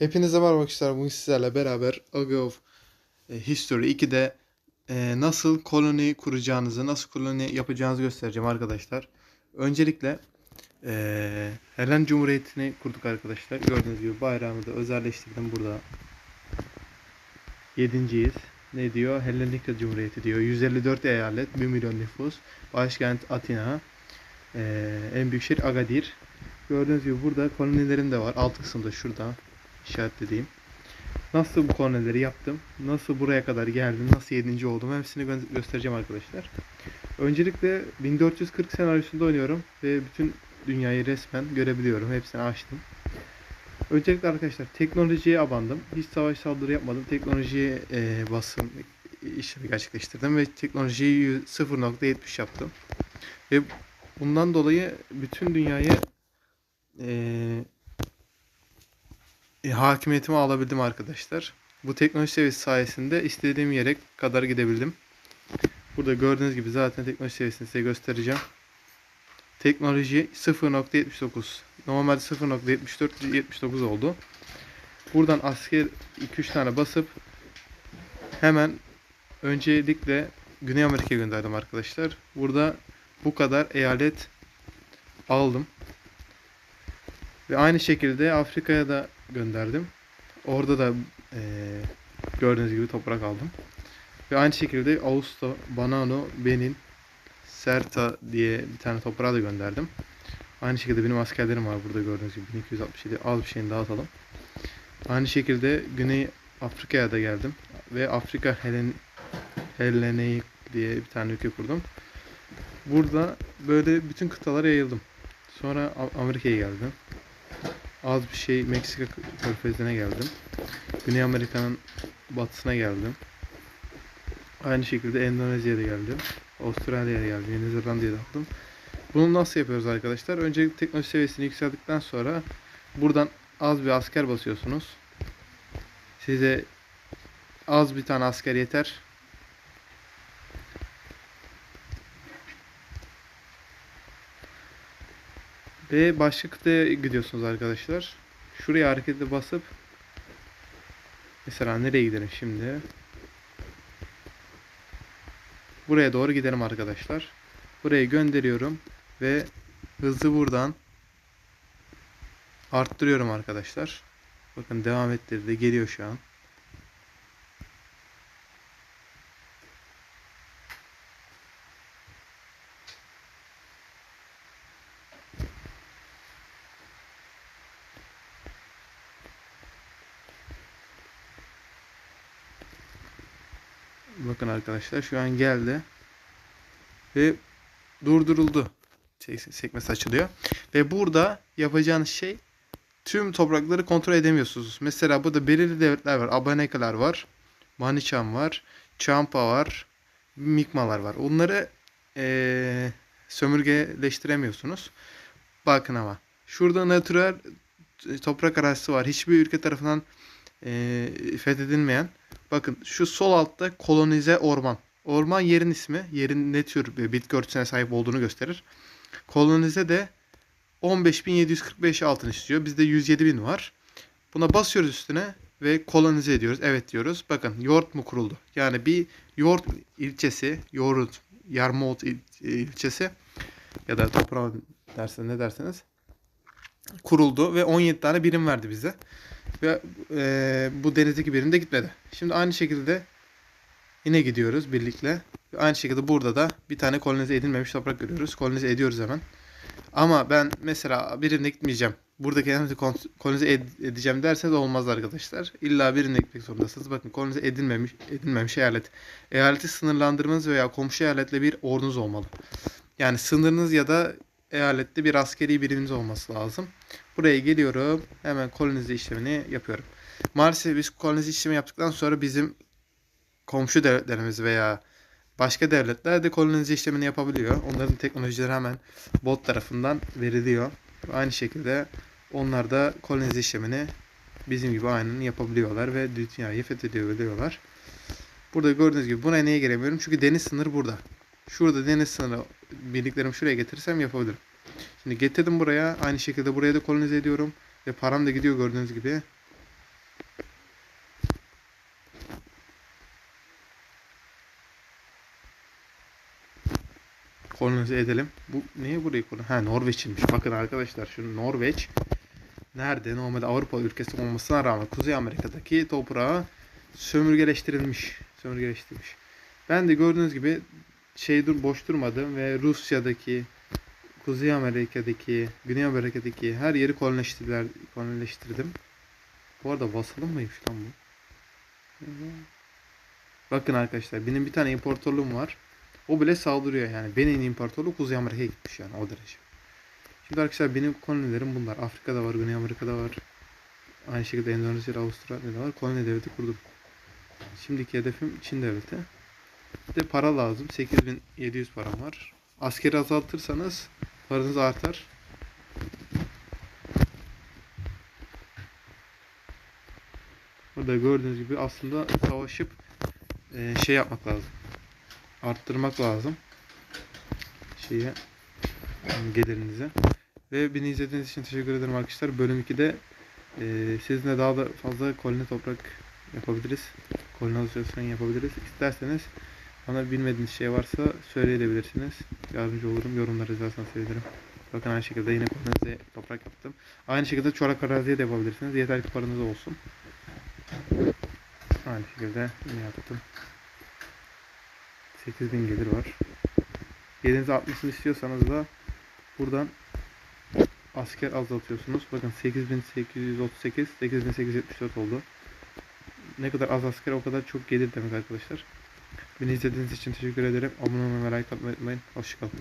Hepinize merhaba arkadaşlar. Bugün sizlerle beraber Age of e, History 2'de e, nasıl koloni kuracağınızı, nasıl koloni yapacağınızı göstereceğim arkadaşlar. Öncelikle Helen Cumhuriyeti'ni kurduk arkadaşlar. Gördüğünüz gibi bayrağımı da özelleştirdim burada. Yedinciyiz. Ne diyor? Helenika Cumhuriyeti diyor. 154 eyalet, 1 milyon nüfus. Başkent Atina. E, en büyük şehir Agadir. Gördüğünüz gibi burada kolonilerim de var. Alt kısımda şurada işaretlediğim. Nasıl bu kolonileri yaptım? Nasıl buraya kadar geldim? Nasıl 7. oldum? Hepsini gö- göstereceğim arkadaşlar. Öncelikle 1440 senaryosunda oynuyorum ve bütün dünyayı resmen görebiliyorum. Hepsini açtım. Öncelikle arkadaşlar teknolojiye abandım. Hiç savaş saldırı yapmadım. Teknolojiye e, basım işlemi gerçekleştirdim ve teknolojiyi 0.70 yaptım. Ve bundan dolayı bütün dünyayı e, e, hakimiyetimi alabildim arkadaşlar. Bu teknoloji seviyesi sayesinde istediğim yere kadar gidebildim. Burada gördüğünüz gibi zaten teknoloji seviyesini size göstereceğim. Teknoloji 0.79. Normalde 0.74 79 oldu. Buradan asker 2-3 tane basıp hemen öncelikle Güney Amerika'ya gönderdim arkadaşlar. Burada bu kadar eyalet aldım. Ve aynı şekilde Afrika'ya da gönderdim. Orada da eee, gördüğünüz gibi toprak aldım. Ve aynı şekilde Augusto, Banano, Benin, Serta diye bir tane toprağı da gönderdim. Aynı şekilde benim askerlerim var burada gördüğünüz gibi 1267 az bir şeyini dağıtalım. Aynı şekilde Güney Afrika'ya da geldim ve Afrika Helen Hellenic diye bir tane ülke kurdum. Burada böyle bütün kıtalara yayıldım. Sonra Amerika'ya geldim. Az bir şey Meksika körfezine geldim. Güney Amerika'nın batısına geldim. Aynı şekilde Endonezya'da geldim. Avustralya'ya geldim. Yeni Zelanda'ya da aldım. Bunu nasıl yapıyoruz arkadaşlar? Öncelikle teknoloji seviyesini yükseldikten sonra buradan az bir asker basıyorsunuz. Size az bir tane asker yeter. Ve başka kıtaya gidiyorsunuz arkadaşlar. Şuraya harekete basıp mesela nereye gidelim şimdi? Buraya doğru gidelim arkadaşlar. Buraya gönderiyorum ve hızı buradan arttırıyorum arkadaşlar. Bakın devam ettirdi. Geliyor şu an. Bakın arkadaşlar şu an geldi. Ve durduruldu. Sekmesi açılıyor. Ve burada yapacağınız şey tüm toprakları kontrol edemiyorsunuz. Mesela burada belirli devletler var. Abanekalar var. Maniçam var. Champa var. Mikmalar var. Onları eee sömürgeleştiremiyorsunuz. Bakın ama. Şurada natürel toprak arazisi var. Hiçbir ülke tarafından eee fethedilmeyen. Bakın şu sol altta kolonize orman. Orman yerin ismi. Yerin ne tür bir bitki örtüsüne sahip olduğunu gösterir. Kolonize de 15.745 altın istiyor. Bizde 107.000 var. Buna basıyoruz üstüne ve kolonize ediyoruz. Evet diyoruz. Bakın yoğurt mu kuruldu? Yani bir yoğurt ilçesi, yoğurt, Yarmout il- ilçesi ya da toprağı derseniz ne derseniz kuruldu ve 17 tane birim verdi bize. Ve e, bu denizdeki birim de gitmedi. Şimdi aynı şekilde yine gidiyoruz birlikte. Aynı şekilde burada da bir tane kolonize edilmemiş toprak görüyoruz. Kolonize ediyoruz hemen. Ama ben mesela birine gitmeyeceğim. Burada kendimizi kon- kolonize ed- edeceğim derseniz olmaz arkadaşlar. İlla birine gitmek zorundasınız. Bakın kolonize edilmemiş, edilmemiş eyalet. Eyaleti sınırlandırmanız veya komşu eyaletle bir ordunuz olmalı. Yani sınırınız ya da eyalette bir askeri biriminiz olması lazım. Buraya geliyorum. Hemen kolonize işlemini yapıyorum. Maalesef biz kolonize işlemi yaptıktan sonra bizim komşu devletlerimiz veya başka devletler de kolonize işlemini yapabiliyor. Onların teknolojileri hemen bot tarafından veriliyor. Aynı şekilde onlar da kolonize işlemini bizim gibi aynen yapabiliyorlar ve dünyayı fethedebiliyorlar. Burada gördüğünüz gibi buna neye giremiyorum? Çünkü deniz sınırı burada. Şurada deniz sınırı birliklerimi şuraya getirirsem yapabilirim. Şimdi getirdim buraya. Aynı şekilde buraya da kolonize ediyorum. Ve param da gidiyor gördüğünüz gibi. kolonize edelim. Bu niye burayı kolon? Ha Norveç'inmiş. Bakın arkadaşlar şu Norveç nerede? Normalde Avrupa ülkesi olmasına rağmen Kuzey Amerika'daki toprağı sömürgeleştirilmiş. Sömürgeleştirilmiş. Ben de gördüğünüz gibi şey dur boş durmadım ve Rusya'daki Kuzey Amerika'daki, Güney Amerika'daki her yeri kolonileştirdiler, kolonileştirdim. Bu arada vasalım mıymış lan bu? Bakın arkadaşlar benim bir tane imparatorluğum var. O bile saldırıyor yani. Benim imparatorluğu Kuzey Amerika'ya gitmiş yani o derece. Şimdi arkadaşlar benim kolonilerim bunlar. Afrika'da var, Güney Amerika'da var. Aynı şekilde Endonezya'da, Avustralya'da var. Koloni devleti kurdum. Şimdiki hedefim Çin devleti. Bir de para lazım. 8700 param var. Askeri azaltırsanız paranız artar. Burada gördüğünüz gibi aslında savaşıp e, şey yapmak lazım. Arttırmak lazım. Şeye gelirinize. Ve beni izlediğiniz için teşekkür ederim arkadaşlar. Bölüm 2'de e, sizinle daha da fazla koloni toprak yapabiliriz. Kolonizasyon yapabiliriz. İsterseniz bana bilmediğiniz şey varsa söyleyebilirsiniz. Yardımcı olurum. Yorumlar yazarsanız sevinirim. Bakın aynı şekilde yine kolonize toprak yaptım. Aynı şekilde çorak araziye de yapabilirsiniz. Yeter ki paranız olsun. Aynı şekilde yine yaptım. 8000 gelir var. Gelirinizi artmasını istiyorsanız da buradan asker azaltıyorsunuz. Bakın 8838, 8874 oldu. Ne kadar az asker o kadar çok gelir demek arkadaşlar. Beni izlediğiniz için teşekkür ederim. Abone olmayı ve like atmayı unutmayın. Hoşçakalın.